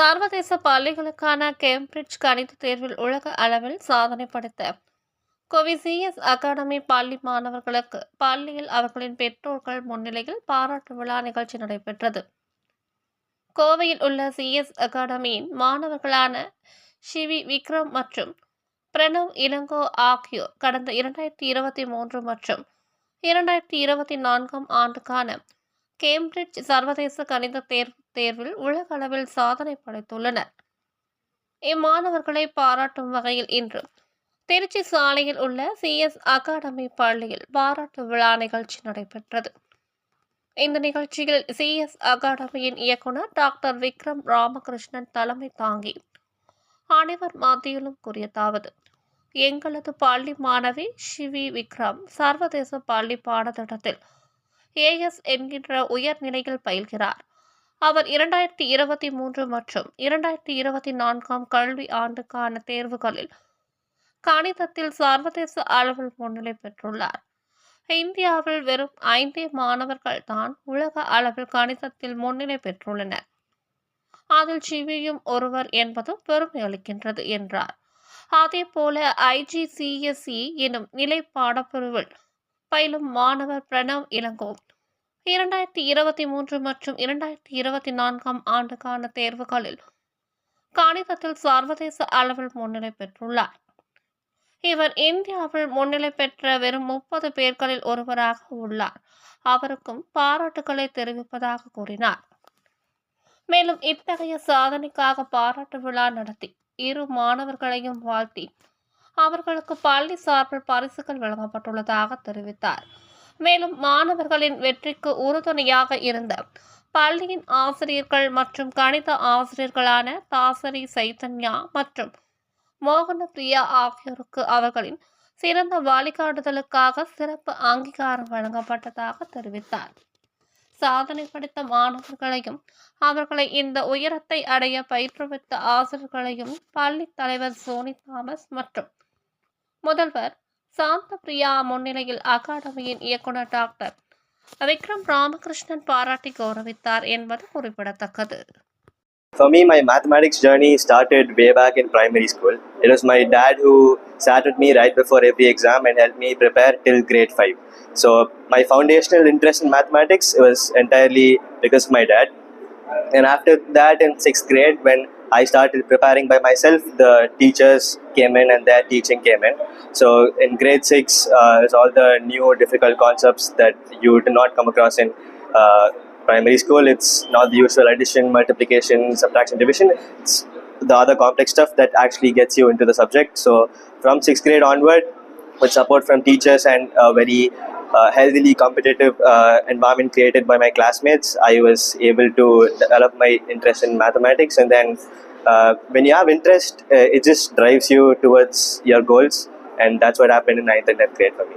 சர்வதேச பள்ளிகளுக்கான கேம்பிரிட்ஜ் கணித தேர்வில் உலக அளவில் சாதனை படைத்த கோவி சிஎஸ் அகாடமி பள்ளி மாணவர்களுக்கு பள்ளியில் அவர்களின் பெற்றோர்கள் முன்னிலையில் பாராட்டு விழா நிகழ்ச்சி நடைபெற்றது. கோவையில் உள்ள சிஎஸ் அகாடமியின் மாணவர்களான ஷிவி விக்ரம் மற்றும் பிரணவ் இளங்கோ ஆகியோர் கடந்த இரண்டாயிரத்தி இருபத்தி மூன்று மற்றும் இரண்டாயிரத்தி இருபத்தி நான்காம் ஆண்டுக்கான கேம்பிரிட்ஜ் சர்வதேச கணித தேர் தேர்வில் உலக அளவில் சாதனை படைத்துள்ளனர். இம்மாணவர்களை பாராட்டும் வகையில் இன்று திருச்சி சாலையில் உள்ள சிஎஸ் அகாடமி பள்ளியில் பாராட்டு விழா நிகழ்ச்சி நடைபெற்றது. இந்த நிகழ்ச்சியில் சிஎஸ் அகாடமியின் இயக்குனர் டாக்டர் விக்ரம் ராமகிருஷ்ணன் தலைமை தாங்கி அனைவர் மத்தியிலும் கூறியதாவது எங்களது பள்ளி மாணவி ஷிவி விக்ரம் சர்வதேச பள்ளி பாடத்திட்டத்தில் ஏஎஸ் என்கின்ற உயர்நிலையில் பயில்கிறார். அவர் இரண்டாயிரத்தி இருபத்தி மூன்று மற்றும் இரண்டாயிரத்தி இருபத்தி நான்காம் கல்வி ஆண்டுக்கான தேர்வுகளில் கணிதத்தில் சர்வதேச அளவில் முன்னிலை பெற்றுள்ளார். இந்தியாவில் வெறும் ஐந்தே மாணவர்கள் தான் உலக அளவில் கணிதத்தில் முன்னிலை பெற்றுள்ளனர். அதில் சிவியும் ஒருவர் என்பது பெருமை அளிக்கின்றது என்றார். அதே போல ஐஜிசிஎஸ்இ எனும் நிலை பாடப்பிரிவில் பயிலும் மாணவர் பிரணவ் இளங்கோ இரண்டாயிரத்தி இருபத்தி மூன்று மற்றும் இரண்டாயிரத்தி இருபத்தி நான்காம் ஆண்டுக்கான தேர்வுகளில் கணிதத்தில் சர்வதேச அளவில் முன்னிலை பெற்றுள்ளார். இவர் இந்தியாவில் முன்னிலை பெற்ற வெறும் முப்பது பேர்களில் ஒருவராக உள்ளார். அவருக்கும் பாராட்டுகளை தெரிவிப்பதாக கூறினார். மேலும் இத்தகைய சாதனைக்காக பாராட்டு விழா நடத்தி இரு மாணவர்களையும் வாழ்த்தி அவர்களுக்கு பள்ளி சார்பில் பரிசுகள் வழங்கப்பட்டுள்ளதாக தெரிவித்தார். மேலும் மாணவர்களின் வெற்றிக்கு உறுதுணையாக இருந்த பள்ளியின் ஆசிரியர்கள் மற்றும் கணித ஆசிரியர்களான தாசரி சைத்தன்யா மற்றும் மோகன பிரியா ஆகியோருக்கு அவர்களின் சிறந்த வழிகாட்டுதலுக்காக சிறப்பு அங்கீகாரம் வழங்கப்பட்டதாக தெரிவித்தார். சாதனை படைத்த மாணவர்களையும் அவர்களை இந்த உயரத்தை அடைய பயிற்றுவித்த ஆசிரியர்களையும் பள்ளி தலைவர் சோனி தாமஸ் மற்றும் முதல்வர் சாந்த பிரியா முன்னிலையில் அகாடமியின் இயக்குனர் டாக்டர் விக்ரம் ராமகிருஷ்ணன் பாராட்டி கௌரவித்தார் என்பது குறிப்பிடத்தக்கது For me, my mathematics journey started way back in primary school. It was my dad who sat with me right before every exam and helped me prepare till grade 5. So, my foundational interest in mathematics was entirely because of my dad. And after that, in sixth grade, when I started preparing by myself, the teachers came in and their teaching came in. So, in grade 6, uh, all the new difficult concepts that you did not come across in uh, primary school. It's not the usual addition, multiplication, subtraction, division. It's the other complex stuff that actually gets you into the subject. So, from sixth grade onward, with support from teachers and a very uh, healthily competitive uh, environment created by my classmates, I was able to develop my interest in mathematics. And then, uh, when you have interest, uh, it just drives you towards your goals, and that's what happened in ninth and tenth grade for me.